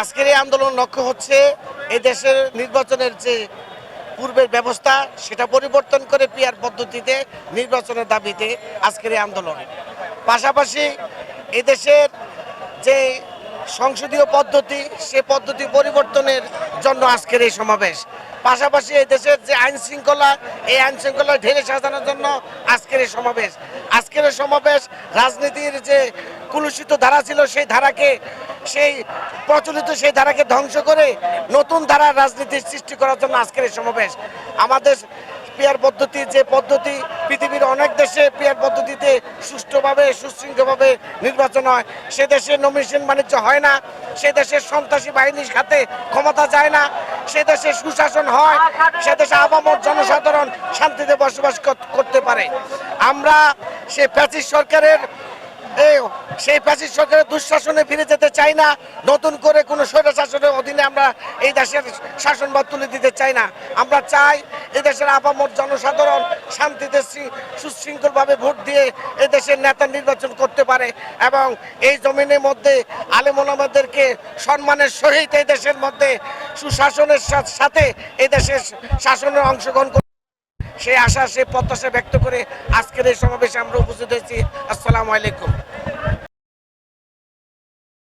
আজকের এই আন্দোলন লক্ষ্য হচ্ছে এই দেশের নির্বাচনের যে পূর্বের ব্যবস্থা, সেটা পরিবর্তন করে পিয়ার পদ্ধতিতে নির্বাচনের দাবিতে আজকের এই আন্দোলন। পাশাপাশি এদেশের যে সংসদীয় পদ্ধতি, সে পদ্ধতি পরিবর্তনের জন্য আজকের এই সমাবেশ। পাশাপাশি এই দেশের যে আইন শৃঙ্খলা, এই আইন শৃঙ্খলা ঢেলে সাজানোর জন্য আজকের এই সমাবেশ। আজকের সমাবেশ রাজনীতির যে কুলুষিত ধারা ছিল, সেই ধারাকে, সেই প্রচলিত সেই ধারাকে ধ্বংস করে নতুন ধারার রাজনীতির সৃষ্টি করার জন্য আজকের এই সমাবেশ। আমাদের পিয়ার পদ্ধতি যে পদ্ধতি, পৃথিবীর অনেক দেশে পিয়ার পদ্ধতিতে সুষ্ঠুভাবে, সুশৃঙ্খলভাবে নির্বাচন হয়। সে দেশে নমিনেশন বাণিজ্য হয় না, সে দেশের সন্ত্রাসী বাহিনীর খাতে ক্ষমতা যায় না, সে দেশে সুশাসন হয়, সে দেশে আবামর জনসাধারণ শান্তিতে বসবাস করতে পারে। আমরা সে প্যাচিস সরকারের সেই প্যাচিস সরকারের দুঃশাসনে ফিরে যেতে চাই না। নতুন করে কোনো স্বৈর শাসনের অধীনে আমরা এই দেশের শাসনবাদ তুলে দিতে চাই না। আমরা চাই এই দেশের আপামর জনসাধারণ শান্তিতে সুশৃঙ্খলভাবে ভোট দিয়ে এই দেশের নেতা নির্বাচন করতে পারে এবং এই জমিনের মধ্যে আলেমোলামাদেরকে সম্মানের সহিত এই দেশের মধ্যে সুশাসনের সাথে এই দেশের শাসনের অংশগ্রহণ সেই আশা সে প্রত্যাশা ব্যক্ত করে আজকের এই সমাবেশে আমরা উপস্থিত হয়েছি। আসসালামু আলাইকুম।